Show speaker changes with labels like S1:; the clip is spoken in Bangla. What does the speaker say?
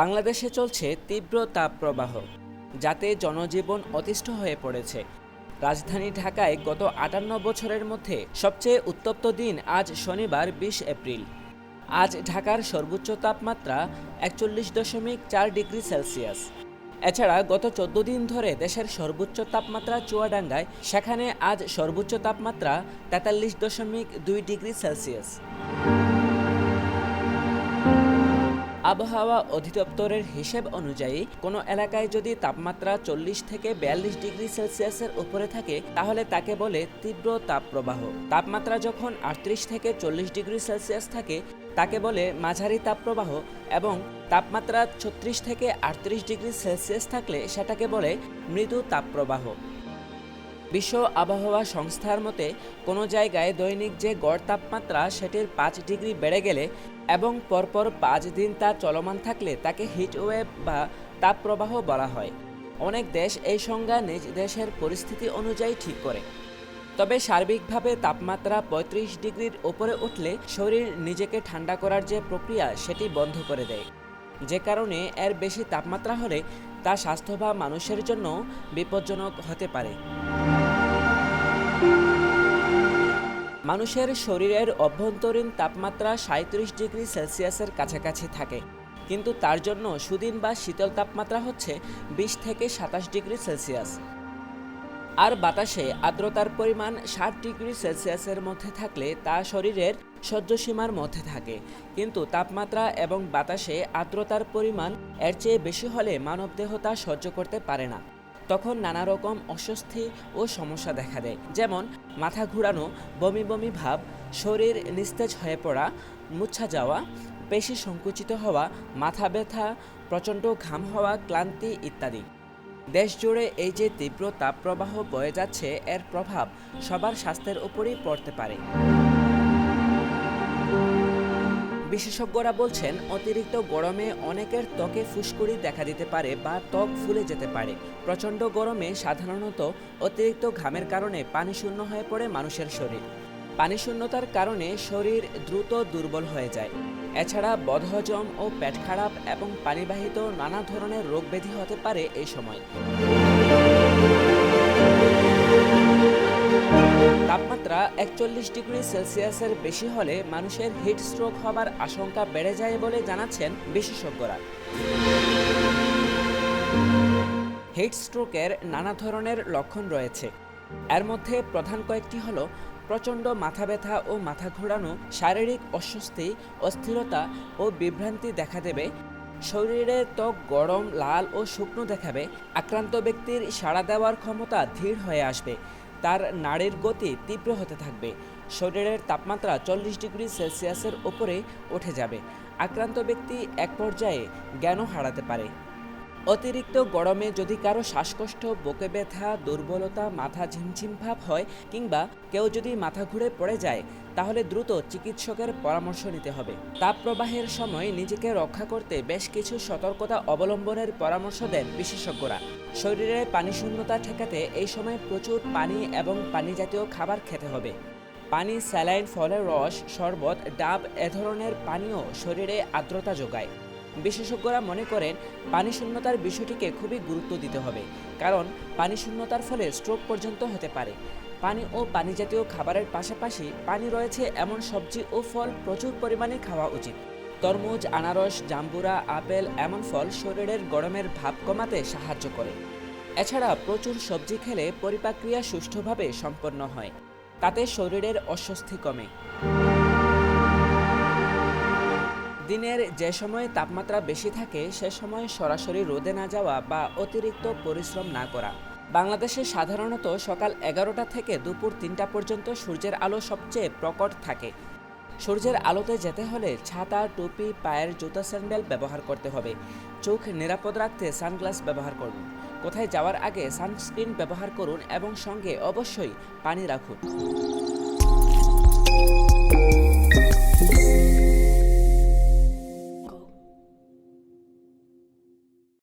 S1: বাংলাদেশে চলছে তীব্র তাপপ্রবাহ, যাতে জনজীবন অতিষ্ঠ হয়ে পড়েছে। রাজধানী ঢাকায় গত আটান্ন বছরের মধ্যে সবচেয়ে উত্তপ্ত দিন আজ শনিবার বিশ এপ্রিল। আজ ঢাকার সর্বোচ্চ তাপমাত্রা একচল্লিশ দশমিক চার ডিগ্রি সেলসিয়াস। এছাড়া গত চোদ্দ দিন ধরে দেশের সর্বোচ্চ তাপমাত্রা চুয়াডাঙ্গায়, সেখানে আজ সর্বোচ্চ তাপমাত্রা তেতাল্লিশ দশমিক দুই ডিগ্রি সেলসিয়াস। আবহাওয়া অধিদপ্তরের হিসেব অনুযায়ী, কোনো এলাকায় যদি তাপমাত্রা চল্লিশ থেকে বিয়াল্লিশ ডিগ্রি সেলসিয়াসের উপরে থাকে, তাহলে তাকে বলে তীব্র তাপপ্রবাহ। তাপমাত্রা যখন আটত্রিশ থেকে চল্লিশ ডিগ্রি সেলসিয়াস থাকে, তাকে বলে মাঝারি তাপপ্রবাহ এবং তাপমাত্রা ছত্রিশ থেকে আটত্রিশ ডিগ্রি সেলসিয়াস থাকলে সেটাকে বলে মৃদু তাপপ্রবাহ। বিশ্ব আবহাওয়া সংস্থার মতে, কোনো জায়গায় দৈনিক যে গড় তাপমাত্রা সেটির পাঁচ ডিগ্রি বেড়ে গেলে এবং পরপর পাঁচ দিন তা চলমান থাকলে তাকে হিট ওয়েভ বা তাপপ্রবাহ বলা হয়। অনেক দেশ এই সংজ্ঞা নিজ দেশের পরিস্থিতি অনুযায়ী ঠিক করে। তবে সার্বিকভাবে তাপমাত্রা পঁয়ত্রিশ ডিগ্রির ওপরে উঠলে শরীর নিজেকে ঠান্ডা করার যে প্রক্রিয়া, সেটি বন্ধ করে দেয়। যে কারণে এর বেশি তাপমাত্রা হলে তা স্বাস্থ্য বা মানুষের জন্য বিপজ্জনক হতে পারে। মানুষের শরীরের অভ্যন্তরীণ তাপমাত্রা সাঁত্রিশ ডিগ্রি সেলসিয়াসের কাছাকাছি থাকে। কিন্তু তার জন্য সুদিন বা শীতল তাপমাত্রা হচ্ছে বিশ থেকে সাতাশ ডিগ্রি সেলসিয়াস। আর বাতাসে আর্দ্রতার পরিমাণ ষাট ডিগ্রি সেলসিয়াসের মধ্যে থাকলে তা শরীরের সহ্যসীমার মধ্যে থাকে। কিন্তু তাপমাত্রা এবং বাতাসে আর্দ্রতার পরিমাণ এর চেয়ে বেশি হলে মানবদেহ তা সহ্য করতে পারে না। তখন নানা রকম অস্বস্তি ও সমস্যা দেখা দেয়। যেমন মাথা ঘুরানো, বমি বমি ভাব, শরীর নিস্তেজ হয়ে পড়া মুচ্ছা যাওয়া, পেশি সংকুচিত হওয়া, মাথা ব্যথা, প্রচণ্ড ঘাম হওয়া, ক্লান্তি ইত্যাদি। দেশ জুড়ে এই যে তীব্র তাপপ্রবাহ বয়ে যাচ্ছে, এর প্রভাব সবার স্বাস্থ্যের উপরেই পড়তে পারে। বিশেষজ্ঞরা বলছেন, অতিরিক্ত গরমে অনেকের ত্বকে ফুসকুড়ি দেখা দিতে পারে বা ত্বক ফুলে যেতে পারে। প্রচণ্ড গরমে সাধারণত অতিরিক্ত ঘামের কারণে পানি শূন্য হয়ে পড়ে মানুষের শরীর। পানি শূন্যতার কারণে শরীর দ্রুত দুর্বল হয়ে যায়। এছাড়া বদহজম ও পেট খারাপ এবং পানিবাহিত নানা ধরনের রোগ ব্যাধি হতে পারে এই সময়। তাপমাত্রা একচল্লিশ ডিগ্রি সেলসিয়াসের বেশি হলে মানুষের হিট স্ট্রোক হবার আশঙ্কা বেড়ে যায় বলে জানাচ্ছেন বিশেষজ্ঞরা। হিট স্ট্রোকের নানা ধরনের লক্ষণ রয়েছে। এর মধ্যে প্রধান কয়েকটি হল প্রচণ্ড মাথা ব্যথা ও মাথা ঘোরানো, শারীরিক অস্বস্তি, অস্থিরতা ও বিভ্রান্তি দেখা দেবে, শরীরে ত্বক গরম, লাল ও শুকনো দেখাবে, আক্রান্ত ব্যক্তির সাড়া দেওয়ার ক্ষমতা ধীর হয়ে আসবে। তার নাড়ের গতি তীব্র হতে থাকবে। শরীরের তাপমাত্রা চল্লিশ ডিগ্রি সেলসিয়াসের ওপরে উঠে যাবে। আক্রান্ত ব্যক্তি এক পর্যায়ে জ্ঞানও হারাতে পারে। অতিরিক্ত গরমে যদি কারও শ্বাসকষ্ট, বুকে ব্যথা, দুর্বলতা, মাথা ঝিমঝিম ভাব হয় কিংবা কেউ যদি মাথা ঘুরে পড়ে যায়, তাহলে দ্রুত চিকিৎসকের পরামর্শ নিতে হবে। তাপপ্রবাহের সময় নিজেকে রক্ষা করতে বেশ কিছু সতর্কতা অবলম্বনের পরামর্শ দেন বিশেষজ্ঞরা। শরীরে পানি শূন্যতা ঠেকাতে এই সময় প্রচুর পানি এবং পানি জাতীয় খাবার খেতে হবে। পানি স্যালাইন, ফলের রস, শরবত, ডাব এ ধরনের পানীয় শরীরে আর্দ্রতা যোগায়। বিশেষজ্ঞরা মনে করেন পানি শূন্যতার বিষয়টিকে খুবই গুরুত্ব দিতে হবে, কারণ পানি শূন্যতার ফলে স্ট্রোক পর্যন্ত হতে পারে। পানি ও পানি জাতীয় খাবারের পাশাপাশি পানি রয়েছে এমন সবজি ও ফল প্রচুর পরিমাণে খাওয়া উচিত। তরমুজ, আনারস, জাম্বুরা, আপেল এমন ফল শরীরের গরমের ভাব কমাতে সাহায্য করে। এছাড়া প্রচুর সবজি খেলে পরিপাক্রিয়া সুষ্ঠুভাবে সম্পন্ন হয়, তাতে শরীরের অস্বস্তি কমে। দিনের যে সময় তাপমাত্রা বেশি থাকে, সে সময় সরাসরি রোদে না যাওয়া বা অতিরিক্ত পরিশ্রম না করা। বাংলাদেশে সাধারণত সকাল এগারোটা থেকে দুপুর তিনটা পর্যন্ত সূর্যের আলো সবচেয়ে প্রকট থাকে। সূর্যের আলোতে যেতে হলে ছাতা, টুপি, পায়ের জুতা, স্যান্ডেল ব্যবহার করতে হবে। চোখ নিরাপদ রাখতে সানগ্লাস ব্যবহার করুন। কোথায় যাওয়ার আগে সানস্ক্রিন ব্যবহার করুন এবং সঙ্গে অবশ্যই পানি রাখুন।